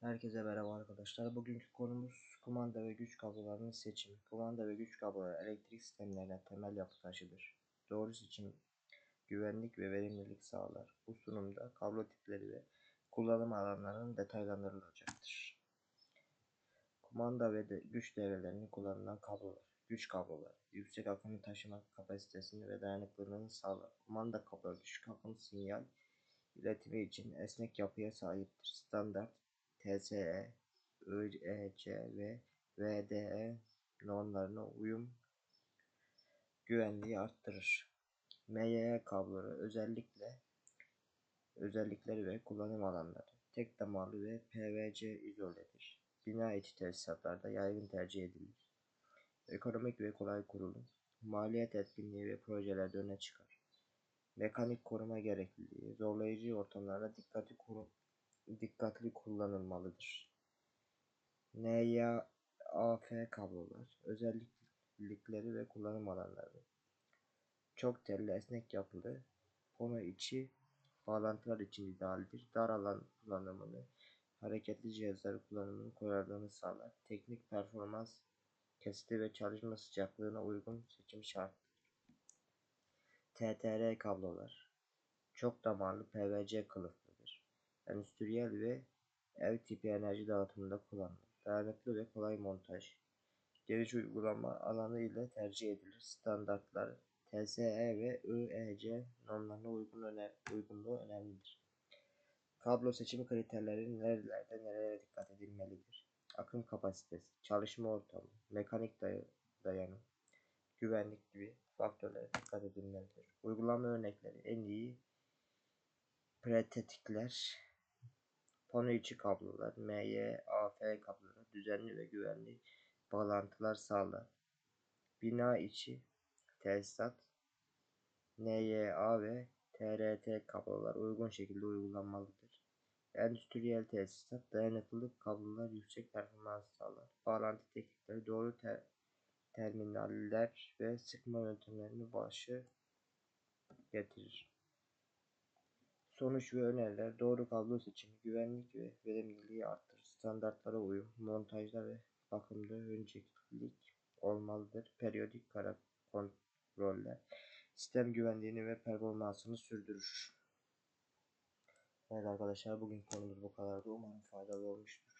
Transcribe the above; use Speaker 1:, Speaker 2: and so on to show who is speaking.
Speaker 1: Herkese merhaba arkadaşlar. Bugünkü konumuz kumanda ve güç kablolarının seçimi. Kumanda ve güç kabloları elektrik sistemlerine temel yapı taşıdır. Doğru seçim güvenlik ve verimlilik sağlar. Bu sunumda kablo tipleri ve kullanım alanlarının detaylandırılacaktır. Kumanda ve de güç devrelerinde kullanılan kablolar. Güç kabloları yüksek akımı taşıma kapasitesini ve dayanıklılığını sağlar. Kumanda kabloları düşük akım sinyal iletimi için esnek yapıya sahiptir. Standart TSE, IEC ve VDE normlarına uyum güvenliği arttırır. MYE kabloları özellikle özellikleri ve kullanım alanları tek damarlı ve PVC izoledir. Bina içi tesisatlarda yaygın tercih edilir. Ekonomik ve kolay kurulum, maliyet etkinliği ve projelerde öne çıkar. Mekanik koruma gerekliliği, zorlayıcı ortamlarda dikkatli koru dikkatli kullanılmalıdır. NYAF kablolar, özellikleri ve kullanım alanları. Çok telli esnek yapılı, konu içi bağlantılar için idealdir. Dar alan kullanımını, hareketli cihazları kullanımını kolaylığını sağlar. Teknik performans, kesiti ve çalışma sıcaklığına uygun seçim şarttır. TTR kablolar, çok damarlı PVC kılıflıdır endüstriyel ve ev tipi enerji dağıtımında kullanılır. Dayanıklı ve kolay montaj. Geniş uygulama alanı ile tercih edilir. Standartlar TSE ve IEC normlarına uygun öne uygunluğu önemlidir. Kablo seçimi kriterleri nerelerde nerelere dikkat edilmelidir? Akım kapasitesi, çalışma ortamı, mekanik day dayanım, güvenlik gibi faktörlere dikkat edilmelidir. Uygulama örnekleri en iyi pretetikler Pano içi kablolar, MYAF kabloları düzenli ve güvenli bağlantılar sağlar. Bina içi tesisat, NYA ve TRT kablolar uygun şekilde uygulanmalıdır. Endüstriyel tesisat, dayanıklılık kablolar yüksek performans sağlar. Bağlantı teknikleri doğru ter terminaller ve sıkma yöntemlerini başı getirir. Sonuç ve öneriler doğru kablo seçimi, güvenlik ve verimliliği arttırır. Standartlara uyum, montajda ve bakımda öncelik olmalıdır. Periyodik kara kontroller sistem güvenliğini ve performansını sürdürür. Evet arkadaşlar bugün konumuz bu kadardı. Umarım faydalı olmuştur.